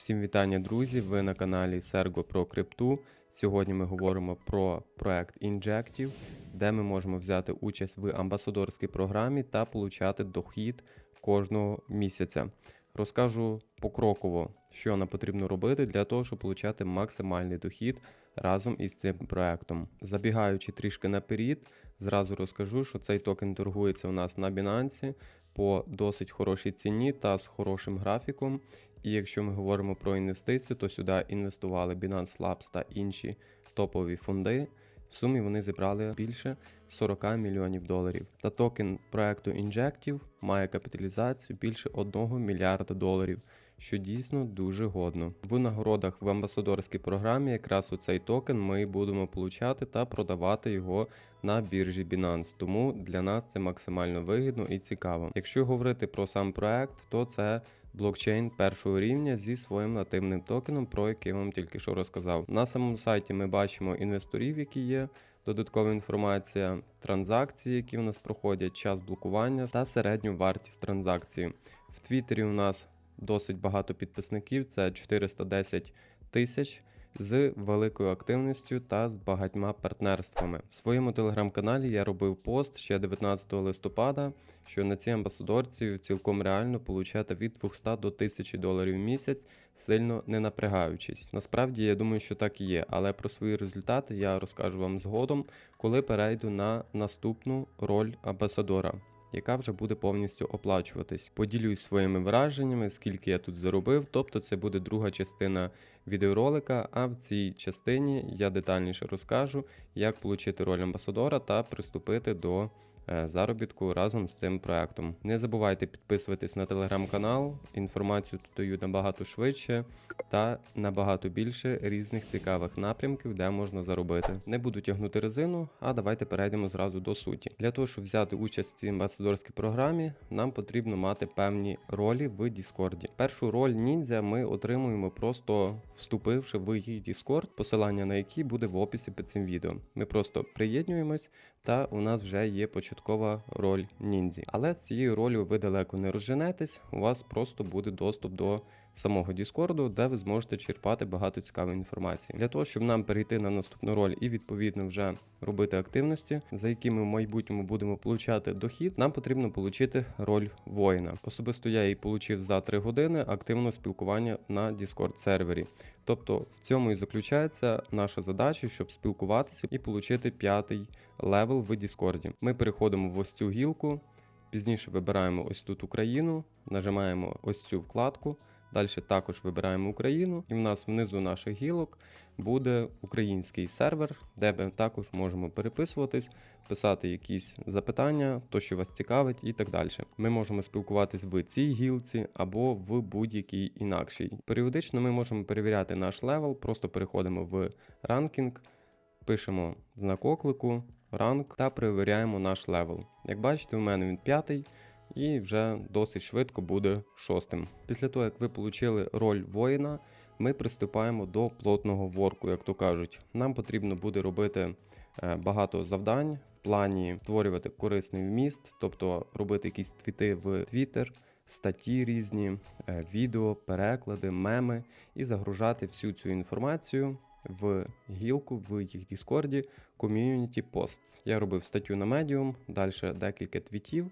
Всім вітання, друзі! Ви на каналі Sergo про крипту. Сьогодні ми говоримо про проект Injective, де ми можемо взяти участь в амбасадорській програмі та получати дохід кожного місяця. Розкажу покроково, що нам потрібно робити для того, щоб отримати максимальний дохід разом із цим проектом. Забігаючи трішки наперед, зразу розкажу, що цей токен торгується у нас на Binance по досить хорошій ціні та з хорошим графіком. І якщо ми говоримо про інвестиції, то сюди інвестували Binance Labs та інші топові фонди. В сумі вони зібрали більше 40 мільйонів доларів. Та токен проекту Injective має капіталізацію більше 1 мільярда доларів, що дійсно дуже годно. В нагородах в амбасадорській програмі якраз у цей токен ми будемо получати та продавати його на біржі Binance. Тому для нас це максимально вигідно і цікаво. Якщо говорити про сам проект, то це блокчейн першого рівня зі своїм нативним токеном, про який я вам тільки що розказав. На самому сайті ми бачимо інвесторів, які є. Додаткова інформація, транзакції, які у нас проходять, час блокування та середню вартість транзакції. В Твіттері у нас досить багато підписників, це 410 тисяч з великою активністю та з багатьма партнерствами. В своєму телеграм-каналі я робив пост ще 19 листопада, що на ці амбасадорці цілком реально получати від 200 до 1000 доларів в місяць, сильно не напрягаючись. Насправді я думаю, що так і є, але про свої результати я розкажу вам згодом, коли перейду на наступну роль амбасадора яка вже буде повністю оплачуватись. Поділюсь своїми враженнями, скільки я тут заробив, тобто це буде друга частина відеоролика. А в цій частині я детальніше розкажу, як отримати роль амбасадора та приступити до заробітку разом з цим проектом. Не забувайте підписуватись на телеграм-канал, інформацію тут даю набагато швидше та набагато більше різних цікавих напрямків, де можна заробити. Не буду тягнути резину, а давайте перейдемо зразу до суті. Для того, щоб взяти участь в цій амбасадорській програмі, нам потрібно мати певні ролі в Діскорді. Першу роль ніндзя ми отримуємо просто вступивши в їх Discord, посилання на який буде в описі під цим відео. Ми просто приєднуємось, та у нас вже є початкова роль ніндзі. Але цією ролью ви далеко не розженетесь, у вас просто буде доступ до самого Діскорду, де ви зможете черпати багато цікавої інформації. Для того, щоб нам перейти на наступну роль і відповідно вже робити активності, за якими в майбутньому будемо получати дохід, нам потрібно отримати роль воїна. Особисто я її отримав за 3 години активного спілкування на Discord сервері. Тобто в цьому і заключається наша задача, щоб спілкуватися і отримати п'ятий левел в Діскорді. Ми переходимо в ось цю гілку. Пізніше вибираємо ось тут Україну, нажимаємо ось цю вкладку. Далі також вибираємо Україну, і в нас внизу наших гілок буде український сервер, де ми також можемо переписуватись, писати якісь запитання, то що вас цікавить, і так далі. Ми можемо спілкуватись в цій гілці або в будь-якій інакшій. Періодично ми можемо перевіряти наш левел, просто переходимо в ранкінг, пишемо знак оклику, ранг та перевіряємо наш левел. Як бачите, у мене він п'ятий і вже досить швидко буде шостим. Після того, як ви отримали роль воїна, ми приступаємо до плотного ворку, як то кажуть. Нам потрібно буде робити е, багато завдань в плані створювати корисний вміст, тобто робити якісь твіти в Twitter, статті різні, е, відео, переклади, меми і загружати всю цю інформацію. В гілку в їх Діскорді Community Posts. Я робив статтю на Medium, далі декілька твітів,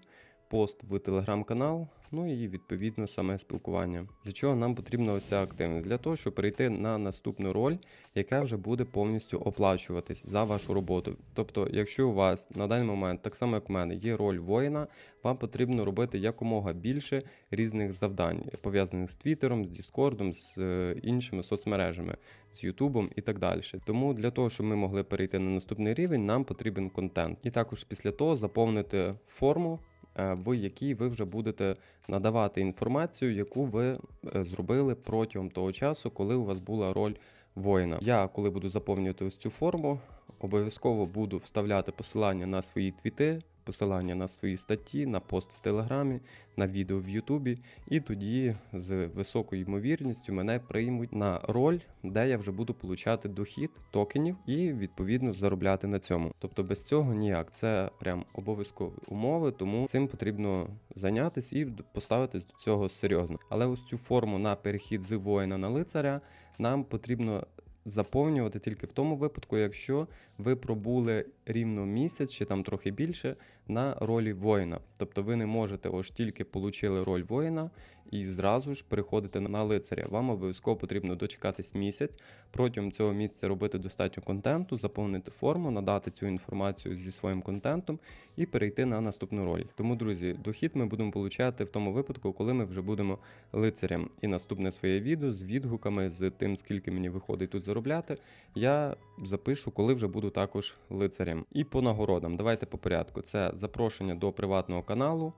пост в телеграм-канал, ну і відповідно саме спілкування. Для чого нам потрібна ось ця активність? Для того, щоб перейти на наступну роль, яка вже буде повністю оплачуватись за вашу роботу. Тобто, якщо у вас на даний момент, так само як в мене, є роль воїна, вам потрібно робити якомога більше різних завдань, пов'язаних з Твіттером, з Діскордом, з е, іншими соцмережами, з Ютубом і так далі. Тому для того, щоб ми могли перейти на наступний рівень, нам потрібен контент. І також після того заповнити форму. Е, В якій ви вже будете надавати інформацію, яку ви е, зробили протягом того часу, коли у вас була роль воїна. Я, коли буду заповнювати ось цю форму, обов'язково буду вставляти посилання на свої твіти, посилання на свої статті, на пост в Телеграмі, на відео в Ютубі, і тоді з високою ймовірністю мене приймуть на роль, де я вже буду получати дохід токенів і відповідно заробляти на цьому. Тобто без цього ніяк. Це прям обов'язкові умови, тому цим потрібно зайнятися і поставитись до цього серйозно. Але ось цю форму на перехід з воїна на лицаря нам потрібно заповнювати тільки в тому випадку, якщо ви пробули рівно місяць чи там трохи більше на ролі воїна. Тобто ви не можете ось тільки отримали роль воїна і зразу ж переходити на лицаря. Вам обов'язково потрібно дочекатись місяць. Протягом цього місяця робити достатньо контенту, заповнити форму, надати цю інформацію зі своїм контентом і перейти на наступну роль. Тому, друзі, дохід ми будемо получати в тому випадку, коли ми вже будемо лицарем. І наступне своє відео з відгуками, з тим, скільки мені виходить тут заробляти, я запишу, коли вже буду також лицарем. І по нагородам. Давайте по порядку. Це запрошення до приватного каналу,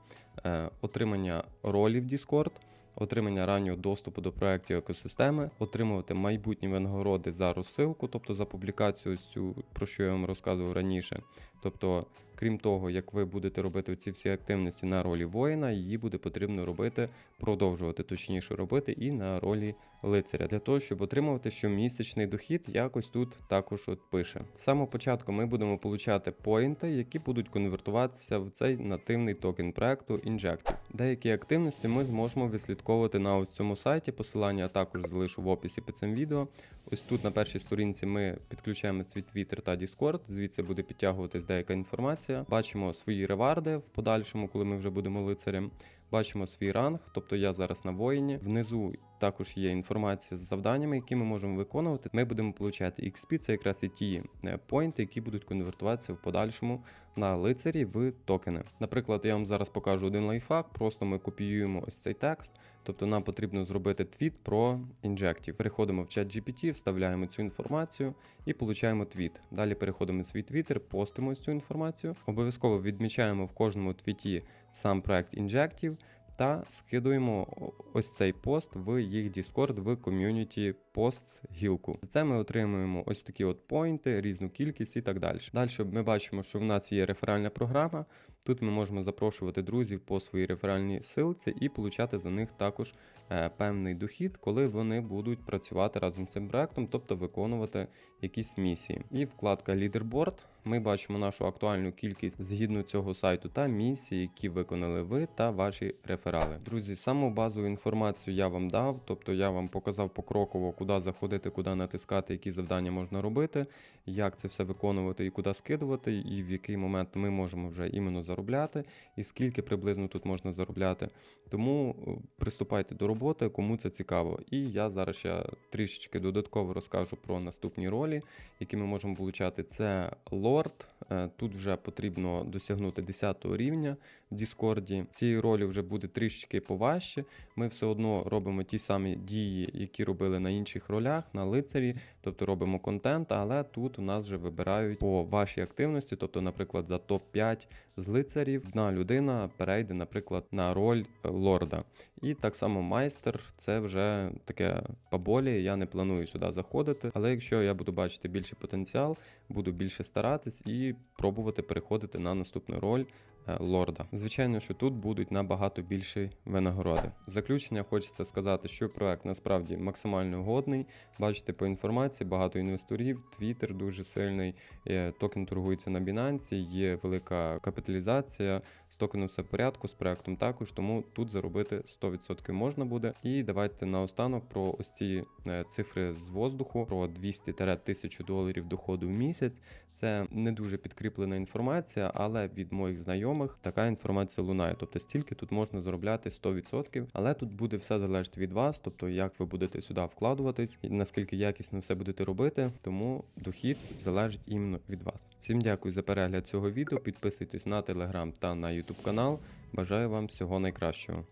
е, отримання ролі в Discord, отримання раннього доступу до проєктів екосистеми, отримувати майбутні винагороди за розсилку, тобто за публікацію цю, про що я вам розказував раніше. Тобто, крім того, як ви будете робити ці всі активності на ролі воїна, її буде потрібно робити, продовжувати точніше робити і на ролі лицаря, для того, щоб отримувати щомісячний дохід, якось тут також от пише. З самого початку ми будемо получати поінти, які будуть конвертуватися в цей нативний токен проекту Injective. Деякі активності ми зможемо відслідковувати на ось цьому сайті. Посилання також залишу в описі під цим відео. Ось тут на першій сторінці ми підключаємо свій Twitter та Discord, звідси буде підтягуватись деяка інформація. Бачимо свої реварди в подальшому, коли ми вже будемо лицарем. Бачимо свій ранг, тобто я зараз на воїні. Внизу також є інформація з завданнями, які ми можемо виконувати. Ми будемо получати XP, це якраз і ті е, поінти, які будуть конвертуватися в подальшому на лицарі в токени. Наприклад, я вам зараз покажу один лайфхак, просто ми копіюємо ось цей текст. Тобто нам потрібно зробити твіт про інжектів. Переходимо в чат GPT, вставляємо цю інформацію і получаємо твіт. Далі переходимо в свій твіттер, постимо цю інформацію. Обов'язково відмічаємо в кожному твіті сам проект інжектів та скидуємо ось цей пост в їх Discord в ком'юніті Posts гілку. За це ми отримуємо ось такі от поінти, різну кількість і так далі. Далі ми бачимо, що в нас є реферальна програма. Тут ми можемо запрошувати друзів по своїй реферальній силці і получати за них також е, певний дохід, коли вони будуть працювати разом з цим проектом, тобто виконувати якісь місії. І вкладка Leaderboard. Ми бачимо нашу актуальну кількість згідно цього сайту та місії, які виконали ви та ваші реферали. Друзі, саму базову інформацію я вам дав, тобто я вам показав покроково, куди заходити, куди натискати, які завдання можна робити, як це все виконувати і куди скидувати, і в який момент ми можемо вже іменно заробляти, і скільки приблизно тут можна заробляти. Тому е, приступайте до роботи, кому це цікаво. І я зараз ще трішечки додатково розкажу про наступні ролі, які ми можемо получати. Це лорд. Е, Тут вже потрібно досягнути 10 рівня в Діскорді. Цієї ролі вже буде трішечки поважче. Ми все одно робимо ті самі дії, які робили на інших ролях, на лицарі, тобто робимо контент, але тут у нас вже вибирають по вашій активності, тобто, наприклад, за топ-5 з лицарів одна людина перейде, наприклад, на роль е, лорда. І так само майстер це вже таке поболі. Я не планую сюди заходити. Але якщо я буду бачити більший потенціал, буду більше старатись і пробувати переходити на наступну роль. Е, Лорда. Звичайно, що тут будуть набагато більші винагороди. Заключення хочеться сказати, що проект насправді максимально годний. Бачите по інформації, багато інвесторів, Twitter дуже сильний, е, токен торгується на Binance, є велика капіталізація, з токеном все в порядку, з проектом також, тому тут заробити 100% можна буде. І давайте наостанок про ось ці е, цифри з воздуху, про 200-1000 доларів доходу в місяць. Це не дуже підкріплена інформація, але від моїх знайомих така інформація лунає. Тобто стільки тут можна заробляти 100%, але тут буде все залежати від вас, тобто як ви будете сюди вкладуватись, і наскільки якісно все будете робити. Тому дохід залежить іменно від вас. Всім дякую за перегляд цього відео. Підписуйтесь на телеграм та на ютуб канал. Бажаю вам всього найкращого.